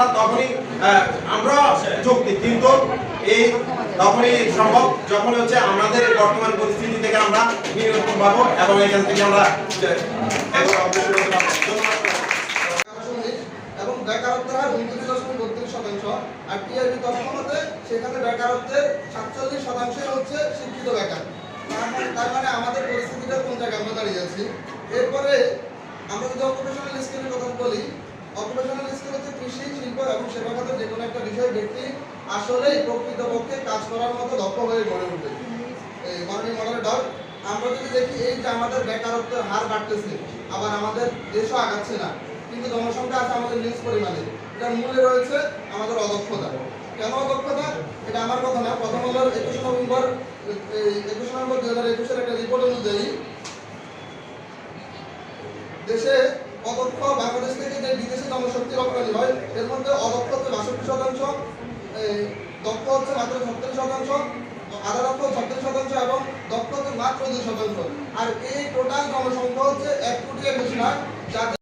আমরা তখনই আমরা যুক্তি কিন্তু এই তখনই সম্ভব যখন হচ্ছে আমাদের বর্তমান পরিস্থিতি থেকে আমরা নিরূপণ পাবো এবং এখান থেকে আমরা বেকারত্বের হার শতাংশ শতাংশই হচ্ছে শিক্ষিত বেকার। তার মানে- মানে আমাদের পরিস্থিতিটা আমরা দাঁড়িয়ে আছি? এরপরে আমরা যদি অকুপেশনাল স্কিলের কথা বলি অকুপেশনাল স্কিল হচ্ছে কৃষি, শিল্প এবং সেবা খাতের যে কোনো একটা বিষয় ব্যক্তি আসলেই প্রকৃতপক্ষে কাজ করার মতো দক্ষ হয়ে গড়ে উঠবে মাননীয় মডারেটর আমরা যদি দেখি এই যে আমাদের বেকারত্বের হার বাড়তেছে, আবার আমাদের দেশও আগাচ্ছে না, কিন্তু জনসংখ্যা আছে আমাদের নিউজ পরিমাণে এটার মূলে রয়েছে আমাদের অদক্ষতা। কেন অদক্ষতা? এটা আমার কথা না, প্রথম হলো একুশ নভেম্বর একুশ নভেম্বর দু হাজার একুশের একটা রিপোর্ট অনুযায়ী দেশে অদক্ষ বাংলাদেশ থেকে যে বিদেশি জনশক্তি রপ্তানি হয়, এর মধ্যে অদক্ষ হচ্ছে বাষট্টি শতাংশ দক্ষ হচ্ছে মাত্র সত্তর শতাংশ আধা দক্ষ ছত্রিশ শতাংশ এবং দক্ষ হচ্ছে মাত্র দুই শতাংশ। আর এই টোটাল জনসংখ্যা হচ্ছে এক কোটি একুশ লাখ